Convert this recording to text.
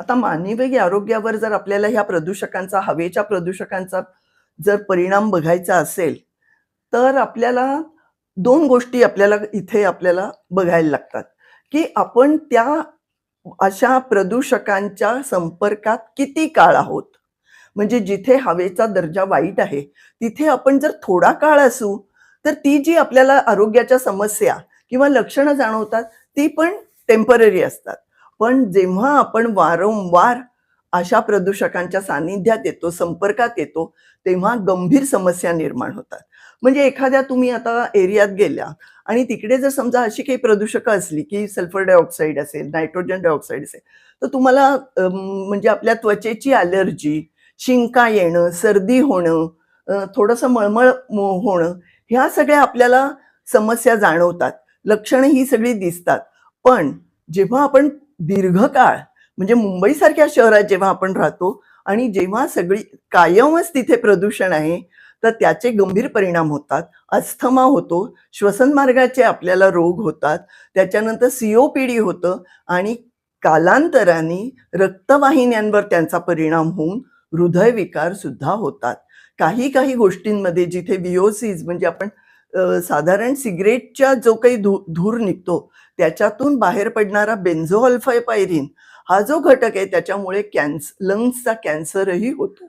आता मानवी आरोग्यावर जर आपल्याला ह्या प्रदूषकांचा हवेच्या प्रदूषकांचा जर परिणाम बघायचा असेल तर आपल्याला दोन गोष्टी आपल्याला इथे आपल्याला बघायला लागतात. की आपण त्या अशा प्रदूषकांच्या संपर्कात किती काळ आहोत? म्हणजे जिथे हवेचा दर्जा वाईट आहे तिथे आपण जर थोडा काळ असू तर ती जी आपल्याला आरोग्याच्या समस्या किंवा लक्षणं जाणवतात ती पण टेंपररी असतात. पण जेव्हा आपण वारंवार अशा प्रदूषकांच्या सानिध्यात येतो संपर्कात येतो तेव्हा गंभीर समस्या निर्माण होतात. म्हणजे एखाद्या तुम्ही आता एरियात गेल्या आणि तिकडे जर समजा अशी काही प्रदूषकं असली की सल्फर डायऑक्साईड असेल नायट्रोजन डायऑक्साईड असेल तर तुम्हाला म्हणजे आपल्या त्वचेची ॲलर्जी शिंका येणं सर्दी होणं थोडंसं मळमळ होणं ह्या सगळ्या आपल्याला समस्या जाणवतात. लक्षणं ही सगळी दिसतात. पण जेव्हा आपण दीर्घकाळ म्हणजे मुंबईसारख्या शहरात जेव्हा आपण राहतो आणि जेव्हा सगळी कायमच तिथे प्रदूषण आहे तर त्याचे गंभीर परिणाम होतात. अस्थमा होतो श्वसन मार्गाचे आपल्याला रोग होतात त्याच्यानंतर सीओपीडी होतं आणि कालांतराने रक्तवाहिन्यांवर त्यांचा परिणाम होऊन हृदयविकार सुद्धा होतात. काही काही गोष्टींमध्ये जिथे विओसीज म्हणजे आपण साधारण सिगरेटच्या जो काही धू धूर निघतो त्याच्यातून बाहेर पडणारा बेन्झोअल्फायपायरिन हा जो घटक आहे त्याच्यामुळे कॅन्स लंग्सचा कॅन्सरही होतो.